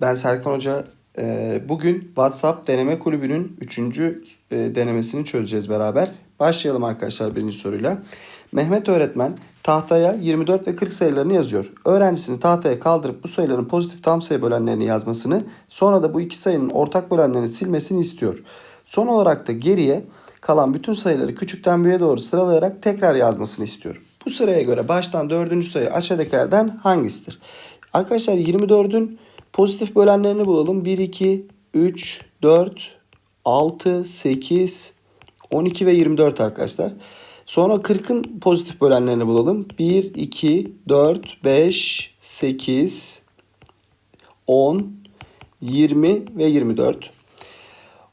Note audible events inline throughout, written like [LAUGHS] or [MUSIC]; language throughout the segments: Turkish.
Ben Serkan Hoca. Ee, Bugün WhatsApp Deneme Kulübü'nün 3. denemesini çözeceğiz beraber. Başlayalım arkadaşlar birinci soruyla. Mehmet öğretmen tahtaya 24 ve 40 sayılarını yazıyor. Öğrencisini tahtaya kaldırıp bu sayıların pozitif tam sayı bölenlerini yazmasını, sonra da bu iki sayının ortak bölenlerini silmesini istiyor. Son olarak da geriye kalan bütün sayıları küçükten büyüğe doğru sıralayarak tekrar yazmasını istiyor. Bu sıraya göre baştan dördüncü sayı aşağıdakilerden hangisidir? Arkadaşlar 24'ün pozitif bölenlerini bulalım. 1, 2, 3, 4, 6, 8, 12 ve 24 arkadaşlar. Sonra 40'ın pozitif bölenlerini bulalım. 1, 2, 4, 5, 8, 10, 20 ve 24.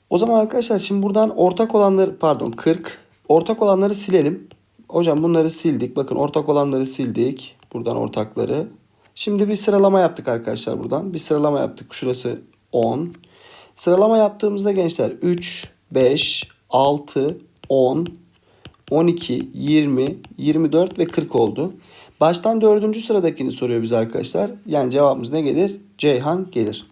O zaman arkadaşlar şimdi buradan ortak olanları pardon 40 ortak olanları silelim. Hocam bunları sildik. Bakın ortak olanları sildik. Buradan ortakları. Şimdi bir sıralama yaptık arkadaşlar buradan. Bir sıralama yaptık. Şurası 10. Sıralama yaptığımızda gençler 3, 5, 6, 10, 12, 20, 24 ve 40 oldu. Baştan dördüncü sıradakini soruyor bize arkadaşlar. Yani cevabımız ne gelir? Ceyhan gelir.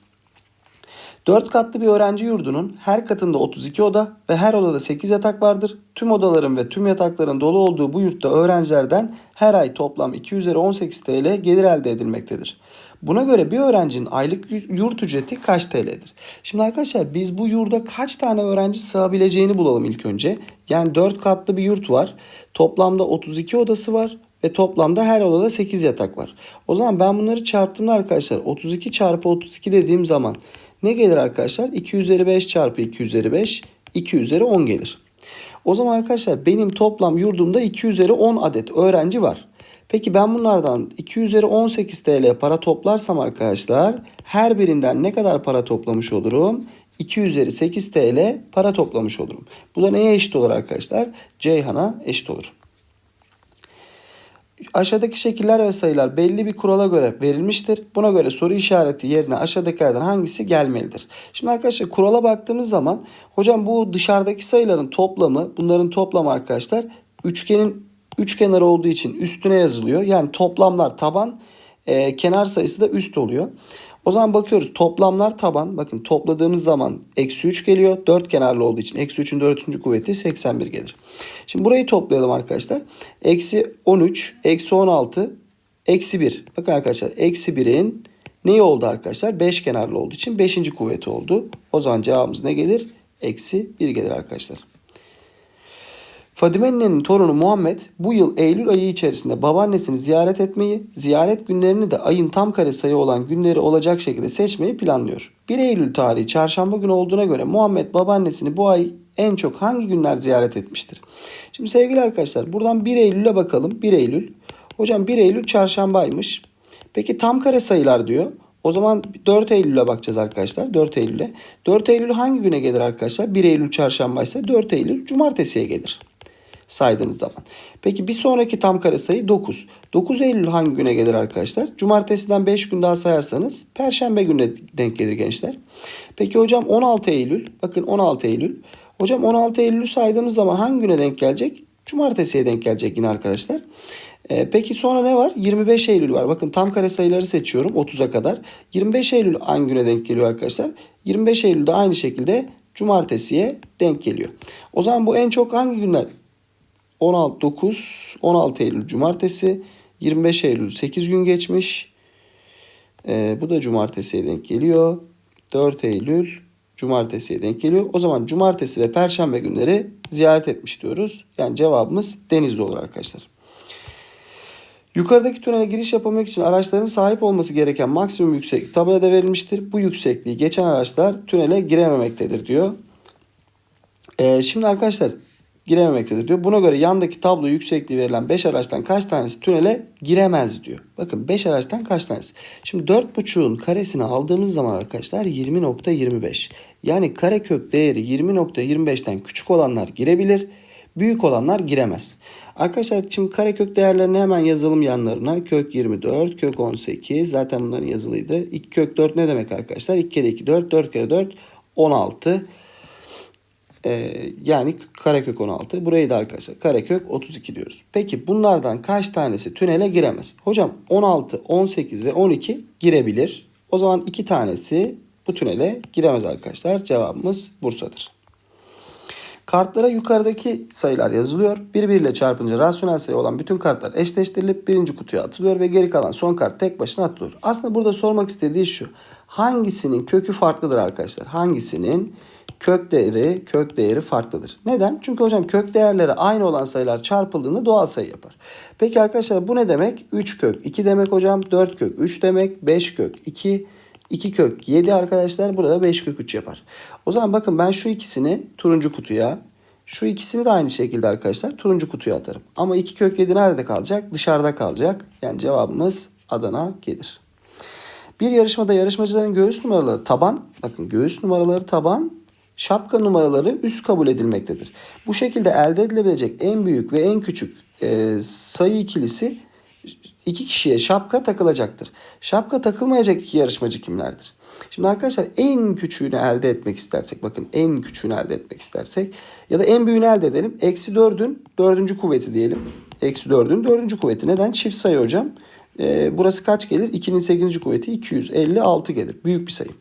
4 katlı bir öğrenci yurdunun her katında 32 oda ve her odada 8 yatak vardır. Tüm odaların ve tüm yatakların dolu olduğu bu yurtta öğrencilerden her ay toplam 2 üzeri 18 TL gelir elde edilmektedir. Buna göre bir öğrencinin aylık yurt ücreti kaç TL'dir? Şimdi arkadaşlar biz bu yurda kaç tane öğrenci sığabileceğini bulalım ilk önce. Yani 4 katlı bir yurt var. Toplamda 32 odası var ve toplamda her odada 8 yatak var. O zaman ben bunları çarptığımda arkadaşlar 32 çarpı 32 dediğim zaman ne gelir arkadaşlar? 2 üzeri 5 çarpı 2 üzeri 5 2 üzeri 10 gelir. O zaman arkadaşlar benim toplam yurdumda 2 üzeri 10 adet öğrenci var. Peki ben bunlardan 2 üzeri 18 TL para toplarsam arkadaşlar her birinden ne kadar para toplamış olurum? 2 üzeri 8 TL para toplamış olurum. Bu da neye eşit olur arkadaşlar? Ceyhan'a eşit olur. Aşağıdaki şekiller ve sayılar belli bir kurala göre verilmiştir. Buna göre soru işareti yerine aşağıdakilerden hangisi gelmelidir? Şimdi arkadaşlar kurala baktığımız zaman hocam bu dışarıdaki sayıların toplamı bunların toplamı arkadaşlar üçgenin üç kenarı olduğu için üstüne yazılıyor. Yani toplamlar taban e, kenar sayısı da üst oluyor. O zaman bakıyoruz toplamlar taban. Bakın topladığımız zaman eksi 3 geliyor. 4 kenarlı olduğu için eksi 3'ün 4. kuvveti 81 gelir. Şimdi burayı toplayalım arkadaşlar. Eksi 13, eksi 16, eksi 1. Bakın arkadaşlar eksi 1'in neyi oldu arkadaşlar? 5 kenarlı olduğu için 5. kuvveti oldu. O zaman cevabımız ne gelir? Eksi 1 gelir arkadaşlar. Fadime'nin torunu Muhammed bu yıl Eylül ayı içerisinde babaannesini ziyaret etmeyi, ziyaret günlerini de ayın tam kare sayı olan günleri olacak şekilde seçmeyi planlıyor. 1 Eylül tarihi çarşamba günü olduğuna göre Muhammed babaannesini bu ay en çok hangi günler ziyaret etmiştir? Şimdi sevgili arkadaşlar buradan 1 Eylül'e bakalım. 1 Eylül. Hocam 1 Eylül çarşambaymış. Peki tam kare sayılar diyor. O zaman 4 Eylül'e bakacağız arkadaşlar. 4 Eylül'e. 4 Eylül hangi güne gelir arkadaşlar? 1 Eylül çarşamba ise 4 Eylül cumartesiye gelir saydığınız zaman. Peki bir sonraki tam kare sayı 9. 9 Eylül hangi güne gelir arkadaşlar? Cumartesiden 5 gün daha sayarsanız Perşembe gününe denk gelir gençler. Peki hocam 16 Eylül. Bakın 16 Eylül. Hocam 16 Eylül'ü saydığımız zaman hangi güne denk gelecek? Cumartesiye denk gelecek yine arkadaşlar. Ee, peki sonra ne var? 25 Eylül var. Bakın tam kare sayıları seçiyorum 30'a kadar. 25 Eylül hangi güne denk geliyor arkadaşlar? 25 Eylül'de aynı şekilde cumartesiye denk geliyor. O zaman bu en çok hangi günler 16 9 16 Eylül cumartesi 25 Eylül 8 gün geçmiş. Ee, bu da cumartesiye denk geliyor. 4 Eylül cumartesiye denk geliyor. O zaman cumartesi ve perşembe günleri ziyaret etmiş diyoruz. Yani cevabımız Denizli olur arkadaşlar. Yukarıdaki tünele giriş yapamak için araçların sahip olması gereken maksimum yükseklik tabelada verilmiştir. Bu yüksekliği geçen araçlar tünele girememektedir diyor. Ee, şimdi arkadaşlar girememektedir diyor. Buna göre yandaki tablo yüksekliği verilen 5 araçtan kaç tanesi tünele giremez diyor. Bakın 5 araçtan kaç tanesi? Şimdi 4.5'un karesini aldığımız zaman arkadaşlar 20.25. Yani karekök değeri 20.25'ten küçük olanlar girebilir. Büyük olanlar giremez. Arkadaşlar şimdi karekök değerlerini hemen yazalım yanlarına. Kök 24, kök 18 zaten bunların yazılıydı. 2 kök 4 ne demek arkadaşlar? 2 kere 2 4, 4 kere 4 16. Ee, yani karekök 16. Burayı da arkadaşlar karekök 32 diyoruz. Peki bunlardan kaç tanesi tünele giremez? Hocam 16, 18 ve 12 girebilir. O zaman iki tanesi bu tünele giremez arkadaşlar. Cevabımız Bursa'dır. Kartlara yukarıdaki sayılar yazılıyor. Birbiriyle çarpınca rasyonel sayı olan bütün kartlar eşleştirilip birinci kutuya atılıyor ve geri kalan son kart tek başına atılıyor. Aslında burada sormak istediği şu. Hangisinin kökü farklıdır arkadaşlar? Hangisinin kök değeri kök değeri farklıdır. Neden? Çünkü hocam kök değerleri aynı olan sayılar çarpıldığında doğal sayı yapar. Peki arkadaşlar bu ne demek? 3 kök 2 demek hocam. 4 kök 3 demek. 5 kök 2 2 kök 7 arkadaşlar burada 5 kök 3 yapar. O zaman bakın ben şu ikisini turuncu kutuya şu ikisini de aynı şekilde arkadaşlar turuncu kutuya atarım. Ama 2 kök 7 nerede kalacak? Dışarıda kalacak. Yani cevabımız Adana gelir. Bir yarışmada yarışmacıların göğüs numaraları taban, bakın göğüs numaraları taban, şapka numaraları üst kabul edilmektedir. Bu şekilde elde edilebilecek en büyük ve en küçük e, sayı ikilisi iki kişiye şapka takılacaktır. Şapka takılmayacak iki yarışmacı kimlerdir? Şimdi arkadaşlar en küçüğünü elde etmek istersek bakın en küçüğünü elde etmek istersek ya da en büyüğünü elde edelim. Eksi 4'ün dördüncü kuvveti diyelim. Eksi 4'ün dördüncü kuvveti. Neden? Çift sayı hocam. Ee, burası kaç gelir? 2'nin 8. kuvveti 256 gelir. Büyük bir sayı.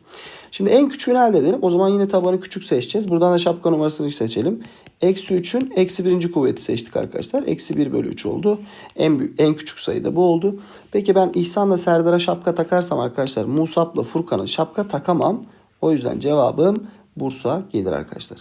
Şimdi en küçüğünü elde edelim. O zaman yine tabanı küçük seçeceğiz. Buradan da şapka numarasını seçelim. Eksi 3'ün eksi birinci kuvveti seçtik arkadaşlar. Eksi 1 bölü 3 oldu. En, büyük, en küçük sayı da bu oldu. Peki ben İhsan'la Serdar'a şapka takarsam arkadaşlar Musab'la Furkan'a şapka takamam. O yüzden cevabım Bursa gelir arkadaşlar.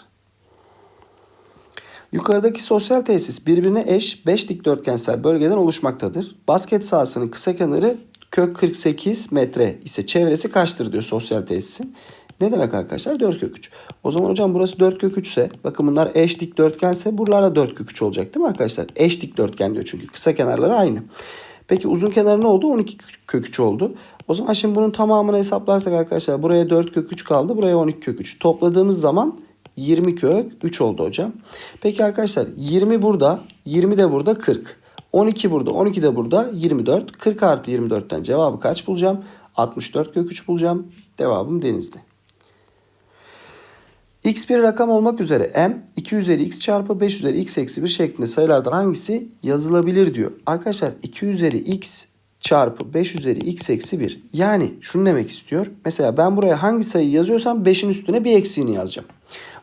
Yukarıdaki sosyal tesis birbirine eş 5 dikdörtgensel bölgeden oluşmaktadır. Basket sahasının kısa kenarı kök 48 metre ise çevresi kaçtır diyor sosyal tesisin. Ne demek arkadaşlar? 4 kök 3. O zaman hocam burası 4 kök 3 ise bakın bunlar eş dikdörtgense buralarda 4 kök 3 olacak değil mi arkadaşlar? Eş dikdörtgen diyor çünkü kısa kenarları aynı. Peki uzun kenarı ne oldu? 12 kök 3 oldu. O zaman şimdi bunun tamamını hesaplarsak arkadaşlar buraya 4 kök 3 kaldı. Buraya 12 kök 3. Topladığımız zaman 20 kök 3 oldu hocam. Peki arkadaşlar 20 burada, 20 de burada 40. 12 burada, 12 de burada 24. 40 artı 24'ten cevabı kaç bulacağım? 64 kök 3 bulacağım. Cevabım denizde. x bir rakam olmak üzere m 2 üzeri x çarpı 5 üzeri x eksi 1 şeklinde sayılardan hangisi yazılabilir diyor. Arkadaşlar 2 üzeri x çarpı 5 üzeri x eksi 1. Yani şunu demek istiyor. Mesela ben buraya hangi sayıyı yazıyorsam 5'in üstüne bir eksiğini yazacağım.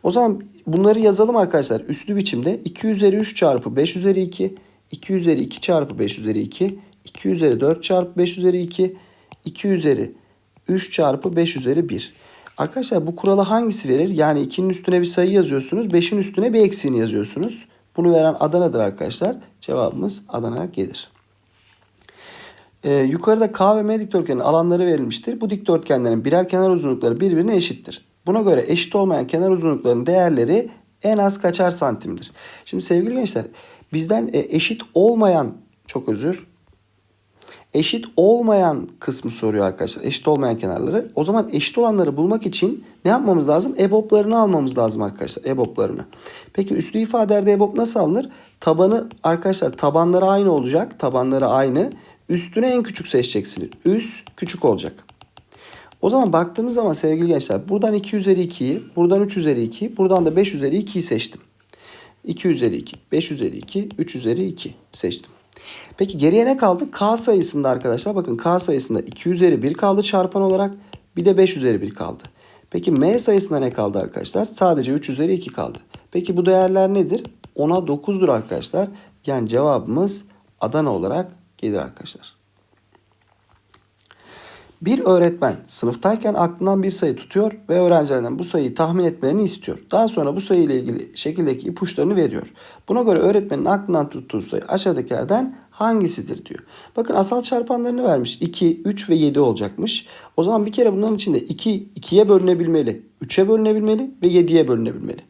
O zaman bunları yazalım arkadaşlar üslü biçimde. 2 üzeri 3 çarpı 5 üzeri 2. 2 üzeri 2 çarpı 5 üzeri 2. 2 üzeri 4 çarpı 5 üzeri 2. 2 üzeri 3 çarpı 5 üzeri 1. Arkadaşlar bu kuralı hangisi verir? Yani 2'nin üstüne bir sayı yazıyorsunuz. 5'in üstüne bir eksiğini yazıyorsunuz. Bunu veren Adana'dır arkadaşlar. Cevabımız Adana gelir. Ee, yukarıda K ve M dikdörtgenin alanları verilmiştir. Bu dikdörtgenlerin birer kenar uzunlukları birbirine eşittir. Buna göre eşit olmayan kenar uzunluklarının değerleri en az kaçar santimdir. Şimdi sevgili gençler bizden e, eşit olmayan çok özür eşit olmayan kısmı soruyor arkadaşlar. Eşit olmayan kenarları. O zaman eşit olanları bulmak için ne yapmamız lazım? EBOB'larını almamız lazım arkadaşlar. EBOB'larını. Peki üslü ifadelerde EBOB nasıl alınır? Tabanı arkadaşlar tabanları aynı olacak. Tabanları aynı. Üstüne en küçük seçeceksiniz. Üst küçük olacak. O zaman baktığımız zaman sevgili gençler buradan 2 üzeri 2'yi, buradan 3 üzeri 2, buradan da 5 üzeri 2'yi seçtim. 2 üzeri 2, 5 üzeri 2, 3 üzeri 2 seçtim. Peki geriye ne kaldı? K sayısında arkadaşlar bakın K sayısında 2 üzeri 1 kaldı çarpan olarak bir de 5 üzeri 1 kaldı. Peki M sayısında ne kaldı arkadaşlar? Sadece 3 üzeri 2 kaldı. Peki bu değerler nedir? 10'a 9'dur arkadaşlar. Yani cevabımız Adana olarak gelir arkadaşlar. Bir öğretmen sınıftayken aklından bir sayı tutuyor ve öğrencilerden bu sayıyı tahmin etmelerini istiyor. Daha sonra bu sayı ile ilgili şekildeki ipuçlarını veriyor. Buna göre öğretmenin aklından tuttuğu sayı aşağıdakilerden hangisidir diyor. Bakın asal çarpanlarını vermiş. 2, 3 ve 7 olacakmış. O zaman bir kere bunların içinde 2 2'ye bölünebilmeli, 3'e bölünebilmeli ve 7'ye bölünebilmeli.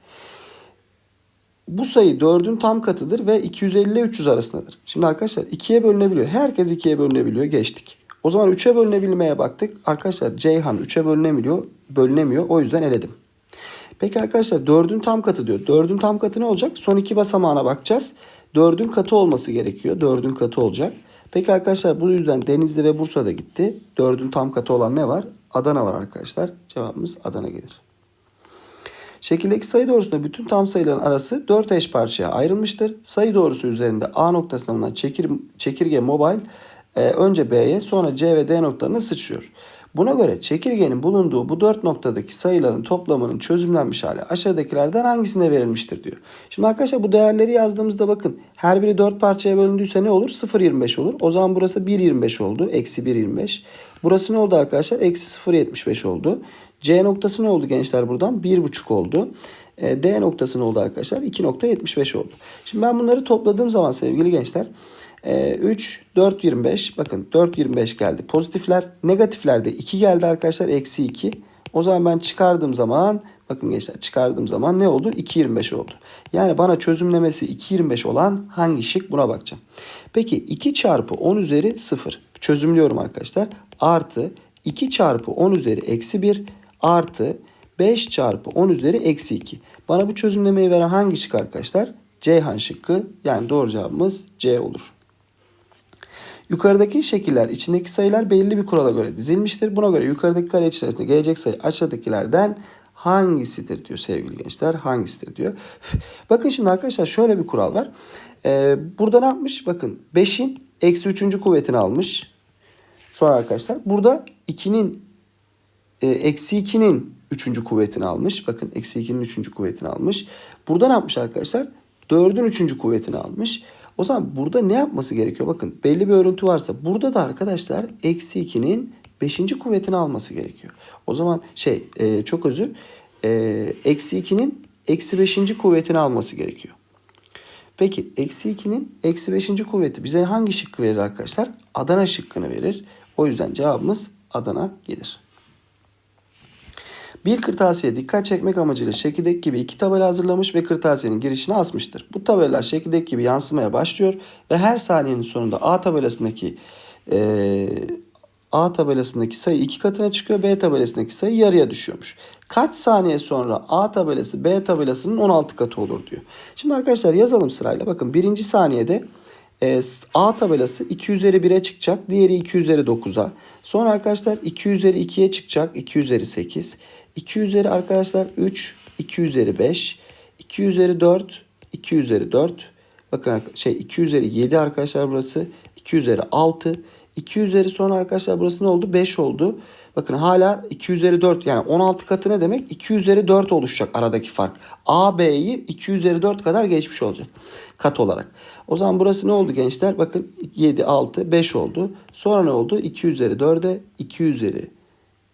Bu sayı 4'ün tam katıdır ve 250 ile 300 arasındadır. Şimdi arkadaşlar 2'ye bölünebiliyor. Herkes 2'ye bölünebiliyor. Geçtik. O zaman 3'e bölünebilmeye baktık. Arkadaşlar Ceyhan 3'e bölünemiyor. Bölünemiyor. O yüzden eledim. Peki arkadaşlar 4'ün tam katı diyor. 4'ün tam katı ne olacak? Son iki basamağına bakacağız. 4'ün katı olması gerekiyor. 4'ün katı olacak. Peki arkadaşlar bu yüzden Denizli ve Bursa'da gitti. 4'ün tam katı olan ne var? Adana var arkadaşlar. Cevabımız Adana gelir. Şekildeki sayı doğrusunda bütün tam sayıların arası 4 eş parçaya ayrılmıştır. Sayı doğrusu üzerinde A noktasına bulunan çekir, çekirge mobile e, önce B'ye sonra C ve D noktalarına sıçrıyor. Buna göre çekirgenin bulunduğu bu dört noktadaki sayıların toplamının çözümlenmiş hali aşağıdakilerden hangisinde verilmiştir diyor. Şimdi arkadaşlar bu değerleri yazdığımızda bakın her biri 4 parçaya bölündüyse ne olur? 0,25 olur. O zaman burası 1,25 oldu. Eksi 1,25. Burası ne oldu arkadaşlar? Eksi 0,75 oldu. C noktası ne oldu gençler buradan? 1,5 oldu. E, D noktası ne oldu arkadaşlar? 2.75 oldu. Şimdi ben bunları topladığım zaman sevgili gençler 3, 4, 25. Bakın 4, 25 geldi. Pozitifler. Negatiflerde 2 geldi arkadaşlar. Eksi 2. O zaman ben çıkardığım zaman bakın gençler çıkardığım zaman ne oldu? 2.25 oldu. Yani bana çözümlemesi 2.25 olan hangi şık buna bakacağım. Peki 2 çarpı 10 üzeri 0. Çözümlüyorum arkadaşlar. Artı 2 çarpı 10 üzeri eksi 1 artı 5 çarpı 10 üzeri eksi 2. Bana bu çözümlemeyi veren hangi şık arkadaşlar? Ceyhan şıkkı yani doğru cevabımız C olur. Yukarıdaki şekiller içindeki sayılar belirli bir kurala göre dizilmiştir. Buna göre yukarıdaki kare içerisinde gelecek sayı aşağıdakilerden hangisidir diyor sevgili gençler. Hangisidir diyor. Bakın şimdi arkadaşlar şöyle bir kural var. Ee, burada ne yapmış? Bakın 5'in eksi 3. kuvvetini almış. Sonra arkadaşlar burada 2'nin e, eksi 2'nin 3. kuvvetini almış. Bakın eksi 2'nin 3. kuvvetini almış. Burada ne yapmış arkadaşlar? 4'ün 3. kuvvetini almış. O zaman burada ne yapması gerekiyor? Bakın belli bir örüntü varsa burada da arkadaşlar eksi 2'nin 5. kuvvetini alması gerekiyor. O zaman şey e, çok özür e, eksi 2'nin eksi 5. kuvvetini alması gerekiyor. Peki eksi 2'nin eksi 5. kuvveti bize hangi şıkkı verir arkadaşlar? Adana şıkkını verir. O yüzden cevabımız Adana gelir. Bir kırtasiye dikkat çekmek amacıyla şekildeki gibi iki tabela hazırlamış ve kırtasiyenin girişine asmıştır. Bu tabelalar şekildeki gibi yansımaya başlıyor ve her saniyenin sonunda A tabelasındaki e, A tabelasındaki sayı iki katına çıkıyor. B tabelasındaki sayı yarıya düşüyormuş. Kaç saniye sonra A tabelası B tabelasının 16 katı olur diyor. Şimdi arkadaşlar yazalım sırayla. Bakın birinci saniyede e, A tabelası 2 üzeri 1'e çıkacak. Diğeri 2 üzeri 9'a. Sonra arkadaşlar 2 üzeri 2'ye çıkacak. 2 üzeri 8. 2 üzeri arkadaşlar 3. 2 üzeri 5. 2 üzeri 4. 2 üzeri 4. Bakın şey 2 üzeri 7 arkadaşlar burası. 2 üzeri 6. 2 üzeri sonra arkadaşlar burası ne oldu? 5 oldu. Bakın hala 2 üzeri 4 yani 16 katı ne demek? 2 üzeri 4 oluşacak aradaki fark. A, B'yi 2 üzeri 4 kadar geçmiş olacak kat olarak. O zaman burası ne oldu gençler? Bakın 7, 6, 5 oldu. Sonra ne oldu? 2 üzeri 4'e 2 üzeri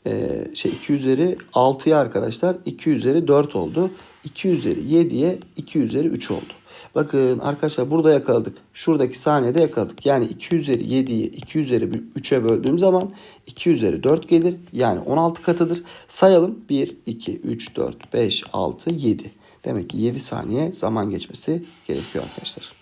e, şey 2 üzeri 6'ya arkadaşlar 2 üzeri 4 oldu. 2 üzeri 7'ye 2 üzeri 3 oldu. Bakın arkadaşlar burada yakaladık. Şuradaki saniyede yakaladık. Yani 2 üzeri 7'yi 2 üzeri 3'e böldüğüm zaman 2 üzeri 4 gelir. Yani 16 katıdır. Sayalım. 1, 2, 3, 4, 5, 6, 7. Demek ki 7 saniye zaman geçmesi gerekiyor arkadaşlar.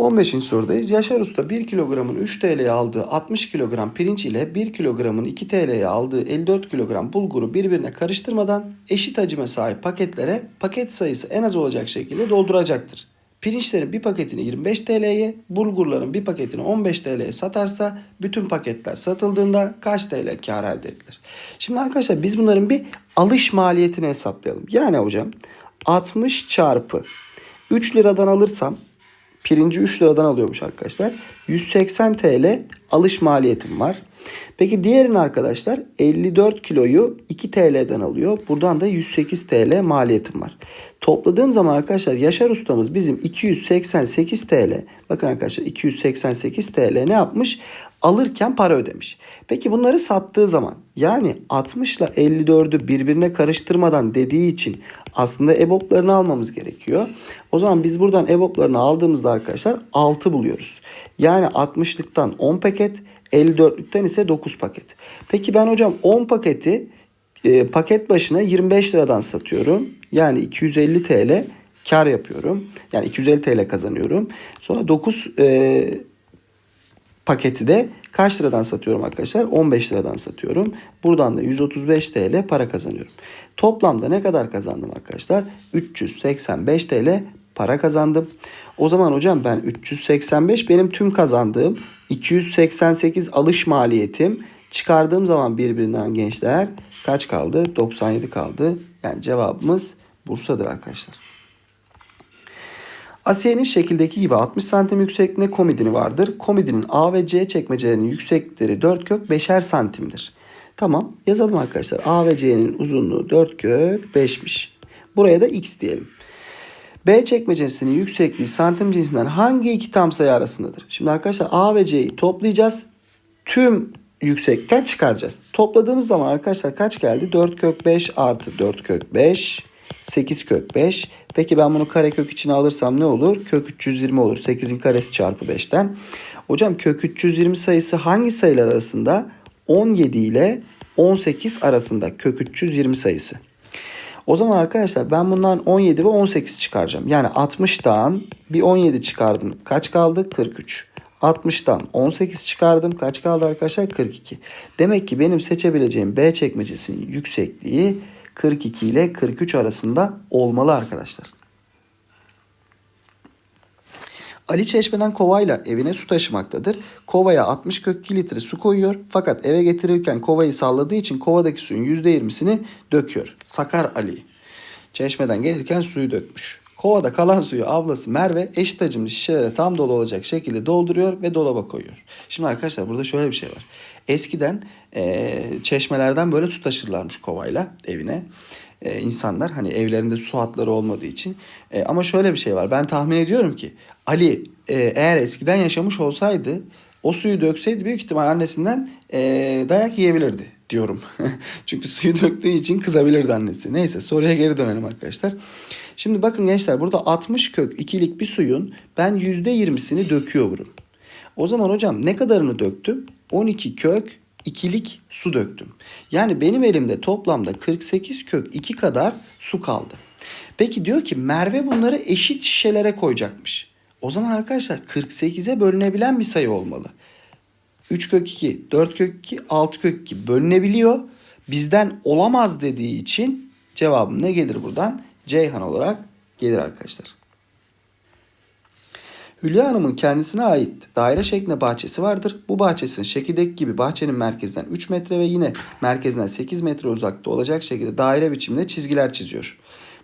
15. sorudayız. Yaşar Usta 1 kilogramın 3 TL'ye aldığı 60 kilogram pirinç ile 1 kilogramın 2 TL'ye aldığı 54 kilogram bulguru birbirine karıştırmadan eşit hacime sahip paketlere paket sayısı en az olacak şekilde dolduracaktır. Pirinçlerin bir paketini 25 TL'ye, bulgurların bir paketini 15 TL'ye satarsa bütün paketler satıldığında kaç TL kar elde edilir? Şimdi arkadaşlar biz bunların bir alış maliyetini hesaplayalım. Yani hocam 60 çarpı 3 liradan alırsam Pirinci 3 liradan alıyormuş arkadaşlar. 180 TL alış maliyetim var. Peki diğerini arkadaşlar 54 kiloyu 2 TL'den alıyor. Buradan da 108 TL maliyetim var. Topladığım zaman arkadaşlar Yaşar ustamız bizim 288 TL. Bakın arkadaşlar 288 TL ne yapmış? Alırken para ödemiş. Peki bunları sattığı zaman yani 60 ile 54'ü birbirine karıştırmadan dediği için aslında EBOB'larını almamız gerekiyor. O zaman biz buradan EBOB'larını aldığımızda arkadaşlar 6 buluyoruz. Yani 60'lıktan 10 paket 54'lükten ise 9 paket. Peki ben hocam 10 paketi e, paket başına 25 liradan satıyorum. Yani 250 TL kar yapıyorum. Yani 250 TL kazanıyorum. Sonra 9 e, paketi de kaç liradan satıyorum arkadaşlar? 15 liradan satıyorum. Buradan da 135 TL para kazanıyorum. Toplamda ne kadar kazandım arkadaşlar? 385 TL para kazandım. O zaman hocam ben 385 benim tüm kazandığım 288 alış maliyetim çıkardığım zaman birbirinden gençler kaç kaldı? 97 kaldı. Yani cevabımız Bursa'dır arkadaşlar. Asiye'nin şekildeki gibi 60 santim yüksekliğinde komodini vardır. Komodinin A ve C çekmecelerinin yükseklikleri 4 kök 5'er santimdir. Tamam yazalım arkadaşlar. A ve C'nin uzunluğu 4 kök 5'miş. Buraya da x diyelim. B çekmecesinin yüksekliği santim cinsinden hangi iki tam sayı arasındadır? Şimdi arkadaşlar A ve C'yi toplayacağız. Tüm yüksekten çıkaracağız. Topladığımız zaman arkadaşlar kaç geldi? 4 kök 5 artı 4 kök 5. 8 kök 5. Peki ben bunu karekök içine alırsam ne olur? Kök 320 olur. 8'in karesi çarpı 5'ten. Hocam kök 320 sayısı hangi sayılar arasında? 17 ile 18 arasında kök 320 sayısı. O zaman arkadaşlar ben bundan 17 ve 18 çıkaracağım. Yani 60'tan bir 17 çıkardım. Kaç kaldı? 43. 60'tan 18 çıkardım. Kaç kaldı arkadaşlar? 42. Demek ki benim seçebileceğim B çekmecesinin yüksekliği 42 ile 43 arasında olmalı arkadaşlar. Ali çeşmeden kovayla evine su taşımaktadır. Kovaya 60 kök 2 litre su koyuyor. Fakat eve getirirken kovayı salladığı için kovadaki suyun %20'sini döküyor. Sakar Ali. Çeşmeden gelirken suyu dökmüş. Kovada kalan suyu ablası Merve eşit hacimli şişelere tam dolu olacak şekilde dolduruyor ve dolaba koyuyor. Şimdi arkadaşlar burada şöyle bir şey var. Eskiden e, çeşmelerden böyle su taşırlarmış kovayla evine. E, insanlar hani evlerinde su hatları olmadığı için. E, ama şöyle bir şey var. Ben tahmin ediyorum ki Ali e, eğer eskiden yaşamış olsaydı o suyu dökseydi büyük ihtimal annesinden e, dayak yiyebilirdi diyorum. [LAUGHS] Çünkü suyu döktüğü için kızabilirdi annesi. Neyse soruya geri dönelim arkadaşlar. Şimdi bakın gençler burada 60 kök ikilik bir suyun ben %20'sini döküyorum. O zaman hocam ne kadarını döktüm? 12 kök ikilik su döktüm. Yani benim elimde toplamda 48 kök 2 kadar su kaldı. Peki diyor ki Merve bunları eşit şişelere koyacakmış. O zaman arkadaşlar 48'e bölünebilen bir sayı olmalı. 3 kök 2, 4 kök 2, 6 kök 2 bölünebiliyor. Bizden olamaz dediği için cevabım ne gelir buradan? Ceyhan olarak gelir arkadaşlar. Hülya Hanım'ın kendisine ait daire şeklinde bahçesi vardır. Bu bahçesinin şekildeki gibi bahçenin merkezinden 3 metre ve yine merkezinden 8 metre uzakta olacak şekilde daire biçiminde çizgiler çiziyor.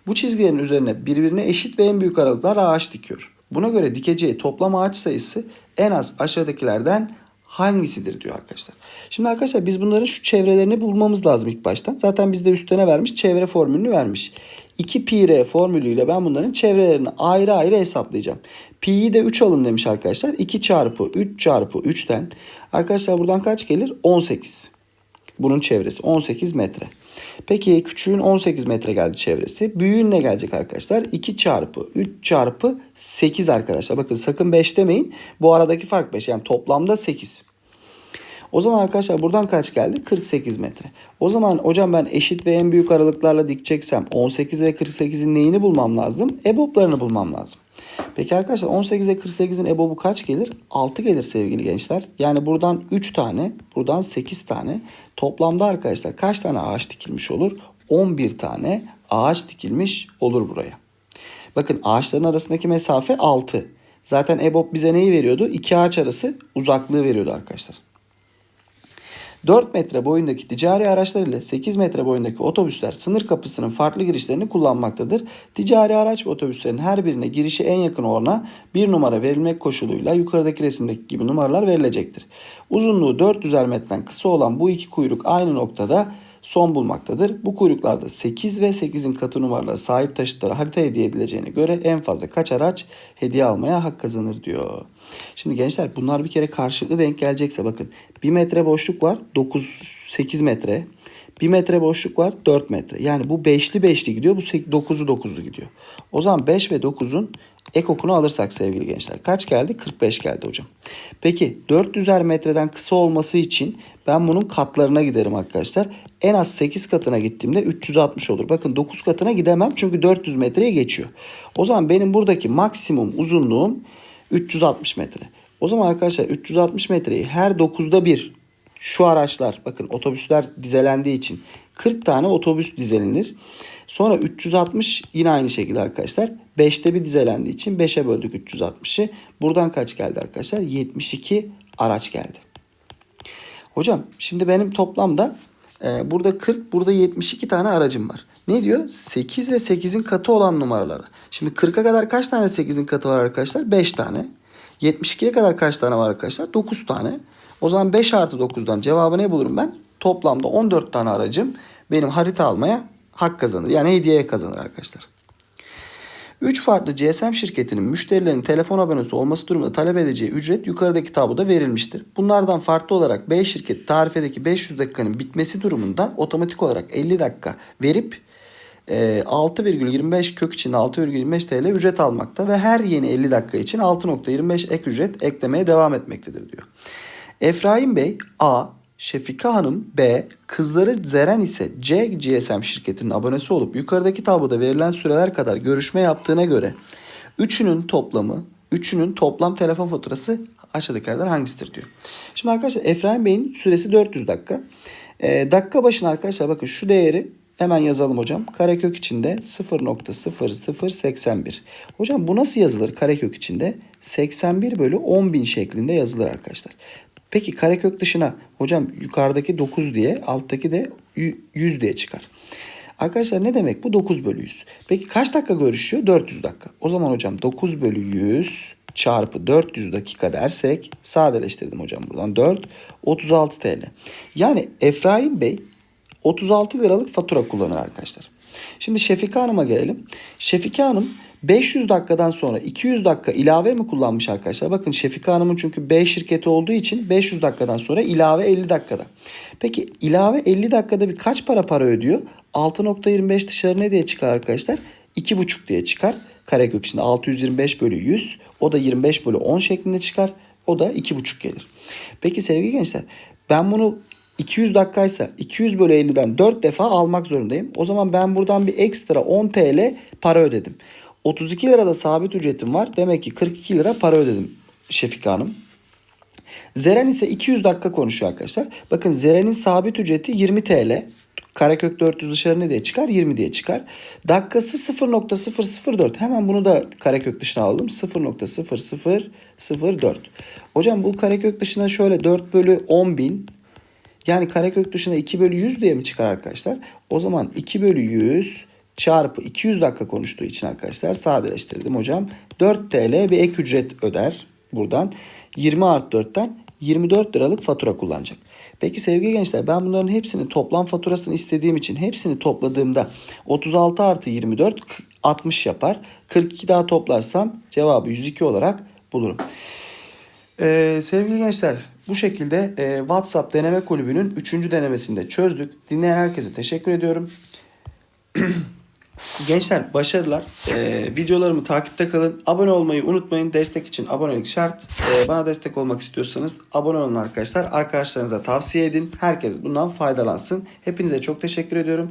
Bu çizgilerin üzerine birbirine eşit ve en büyük aralıklar ağaç dikiyor. Buna göre dikeceği toplam ağaç sayısı en az aşağıdakilerden hangisidir diyor arkadaşlar. Şimdi arkadaşlar biz bunların şu çevrelerini bulmamız lazım ilk baştan. Zaten bizde üstüne vermiş çevre formülünü vermiş. 2 pi r formülüyle ben bunların çevrelerini ayrı ayrı hesaplayacağım. Pi'yi de 3 alın demiş arkadaşlar. 2 çarpı 3 çarpı 3'ten. Arkadaşlar buradan kaç gelir? 18. Bunun çevresi 18 metre. Peki küçüğün 18 metre geldi çevresi. Büyüğün ne gelecek arkadaşlar? 2 çarpı 3 çarpı 8 arkadaşlar. Bakın sakın 5 demeyin. Bu aradaki fark 5. Yani toplamda 8. O zaman arkadaşlar buradan kaç geldi? 48 metre. O zaman hocam ben eşit ve en büyük aralıklarla dikeceksem 18 ve 48'in neyini bulmam lazım? EBOB'larını bulmam lazım. Peki arkadaşlar 18 ve 48'in EBOB'u kaç gelir? 6 gelir sevgili gençler. Yani buradan 3 tane, buradan 8 tane. Toplamda arkadaşlar kaç tane ağaç dikilmiş olur? 11 tane ağaç dikilmiş olur buraya. Bakın ağaçların arasındaki mesafe 6. Zaten EBOB bize neyi veriyordu? İki ağaç arası uzaklığı veriyordu arkadaşlar. 4 metre boyundaki ticari araçlar ile 8 metre boyundaki otobüsler sınır kapısının farklı girişlerini kullanmaktadır. Ticari araç ve otobüslerin her birine girişi en yakın olana bir numara verilmek koşuluyla yukarıdaki resimdeki gibi numaralar verilecektir. Uzunluğu 400 metreden kısa olan bu iki kuyruk aynı noktada son bulmaktadır. Bu kuyruklarda 8 ve 8'in katı numaraları sahip taşıtlara harita hediye edileceğine göre en fazla kaç araç hediye almaya hak kazanır diyor. Şimdi gençler bunlar bir kere karşılıklı denk gelecekse bakın 1 metre boşluk var 9 8 metre. 1 metre boşluk var 4 metre. Yani bu 5'li 5'li gidiyor. Bu 9'lu 9'lu gidiyor. O zaman 5 ve 9'un ek okunu alırsak sevgili gençler. Kaç geldi? 45 geldi hocam. Peki 400'er metreden kısa olması için ben bunun katlarına giderim arkadaşlar. En az 8 katına gittiğimde 360 olur. Bakın 9 katına gidemem çünkü 400 metreye geçiyor. O zaman benim buradaki maksimum uzunluğum 360 metre. O zaman arkadaşlar 360 metreyi her 9'da bir şu araçlar bakın otobüsler dizelendiği için 40 tane otobüs dizelenir. Sonra 360 yine aynı şekilde arkadaşlar. 5'te bir dizelendiği için 5'e böldük 360'ı. Buradan kaç geldi arkadaşlar? 72 araç geldi. Hocam şimdi benim toplamda Ee, burada 40, burada 72 tane aracım var. Ne diyor? 8 ve 8'in katı olan numaraları. Şimdi 40'a kadar kaç tane 8'in katı var arkadaşlar? 5 tane. 72'ye kadar kaç tane var arkadaşlar? 9 tane. O zaman 5 artı 9'dan cevabı ne bulurum ben? Toplamda 14 tane aracım benim harita almaya hak kazanır. Yani hediyeye kazanır arkadaşlar. 3 farklı GSM şirketinin müşterilerin telefon abonesi olması durumunda talep edeceği ücret yukarıdaki tabloda verilmiştir. Bunlardan farklı olarak B şirketi tarifedeki 500 dakikanın bitmesi durumunda otomatik olarak 50 dakika verip e, 6,25 kök içinde 6,25 TL ücret almakta ve her yeni 50 dakika için 6,25 ek ücret eklemeye devam etmektedir diyor. Efraim Bey A, Şefika Hanım B, kızları Zeren ise C GSM şirketinin abonesi olup yukarıdaki tabloda verilen süreler kadar görüşme yaptığına göre üçünün toplamı, üçünün toplam telefon faturası aşağıdakilerden hangisidir diyor. Şimdi arkadaşlar Efraim Bey'in süresi 400 dakika. Ee, dakika başına arkadaşlar bakın şu değeri hemen yazalım hocam. Karekök içinde 0.0081. Hocam bu nasıl yazılır karekök içinde? 81 bölü 10.000 şeklinde yazılır arkadaşlar. Peki karekök dışına hocam yukarıdaki 9 diye alttaki de 100 diye çıkar. Arkadaşlar ne demek bu 9 bölü 100. Peki kaç dakika görüşüyor? 400 dakika. O zaman hocam 9 bölü 100 çarpı 400 dakika dersek sadeleştirdim hocam buradan 4 36 TL. Yani Efraim Bey 36 liralık fatura kullanır arkadaşlar. Şimdi Şefika Hanım'a gelelim. Şefika Hanım 500 dakikadan sonra 200 dakika ilave mi kullanmış arkadaşlar? Bakın Şefika Hanım'ın çünkü B şirketi olduğu için 500 dakikadan sonra ilave 50 dakikada. Peki ilave 50 dakikada bir kaç para para ödüyor? 6.25 dışarı ne diye çıkar arkadaşlar? 2.5 diye çıkar. Karekök içinde 625 bölü 100. O da 25 bölü 10 şeklinde çıkar. O da 2.5 gelir. Peki sevgili gençler ben bunu 200 dakikaysa 200 bölü 50'den 4 defa almak zorundayım. O zaman ben buradan bir ekstra 10 TL para ödedim. 32 lira da sabit ücretim var. Demek ki 42 lira para ödedim Şefika Hanım. Zeren ise 200 dakika konuşuyor arkadaşlar. Bakın Zeren'in sabit ücreti 20 TL. Karekök 400 dışarı ne diye çıkar? 20 diye çıkar. Dakikası 0.004. Hemen bunu da karekök dışına alalım. 0.0004. Hocam bu karekök dışına şöyle 4 bölü 10 bin. Yani karekök dışına 2 bölü 100 diye mi çıkar arkadaşlar? O zaman 2 bölü 100 çarpı 200 dakika konuştuğu için arkadaşlar sadeleştirdim hocam. 4 TL bir ek ücret öder buradan. 20 artı 4'ten 24 liralık fatura kullanacak. Peki sevgili gençler ben bunların hepsini toplam faturasını istediğim için hepsini topladığımda 36 artı 24 60 yapar. 42 daha toplarsam cevabı 102 olarak bulurum. Ee, sevgili gençler bu şekilde e, WhatsApp deneme kulübünün 3. denemesinde çözdük. Dinleyen herkese teşekkür ediyorum. [CLEARS THROAT] Gençler başarılar. Ee, videolarımı takipte kalın. Abone olmayı unutmayın. Destek için abonelik şart. Ee, bana destek olmak istiyorsanız abone olun arkadaşlar. Arkadaşlarınıza tavsiye edin. Herkes bundan faydalansın. Hepinize çok teşekkür ediyorum.